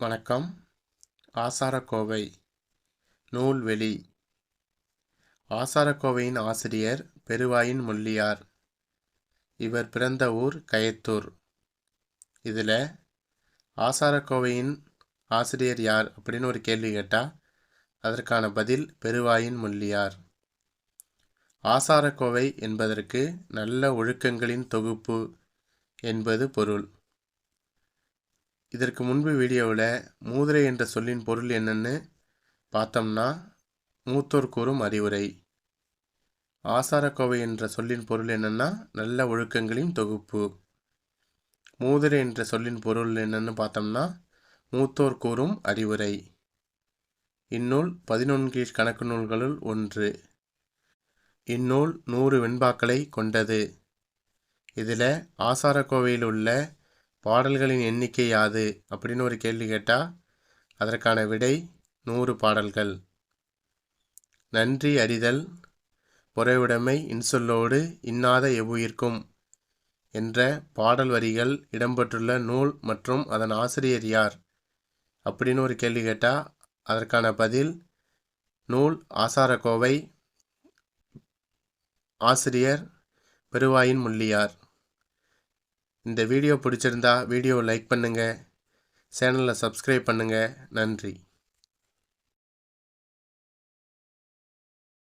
வணக்கம். ஆசாரக்கோவை நூல்வெளி. ஆசாரக்கோவையின் ஆசிரியர் பெருவாயின் முள்ளியார். இவர் பிறந்த ஊர் கயத்தூர். இதில் ஆசாரக்கோவையின் ஆசிரியர் யார் அப்படின்னு ஒரு கேள்வி கேட்டால் அதற்கான பதில் பெருவாயின் முள்ளியார். ஆசாரக்கோவை என்பதற்கு நல்ல ஒழுக்கங்களின் தொகுப்பு என்பது பொருள். இதற்கு முன்பு வீடியோவில் மூதுரை என்ற சொல்லின் பொருள் என்னன்னு பார்த்தோம்னா மூத்தோர் கூறும் அறிவுரை. ஆசாரக்கோவை என்ற சொல்லின் பொருள் என்னென்னா நல்ல ஒழுக்கங்களின் தொகுப்பு. மூதுரை என்ற சொல்லின் பொருள் என்னன்னு பார்த்தோம்னா மூத்தோர் கூறும் அறிவுரை. இந்நூல் பதினொன்கீழ் கணக்கு நூல்களுள் ஒன்று. இந்நூல் நூறு வெண்பாக்களை கொண்டது. இதில் ஆசாரக்கோவையில் உள்ள பாடல்களின் எண்ணிக்கை யாது? அப்படின்னு ஒரு கேள்வி கேட்டால் அதற்கான விடை நூறு பாடல்கள். நன்றி அறிதல் பொறையுடைமை இன்சொல்லோடு இன்னாத எவ்வுயிர்க்கும் என்ற பாடல் வரிகள் இடம்பெற்றுள்ள நூல் மற்றும் அதன் ஆசிரியர் யார்? அப்படின்னு ஒரு கேள்வி கேட்டால் அதற்கான பதில் நூல் ஆசாரக்கோவை ஆசிரியர் பெருவாயின் முள்ளியார். இந்த வீடியோ பிடிச்சிருந்தா வீடியோவை லைக் பண்ணுங்கள் சேனலை சப்ஸ்கிரைப் பண்ணுங்கள் நன்றி.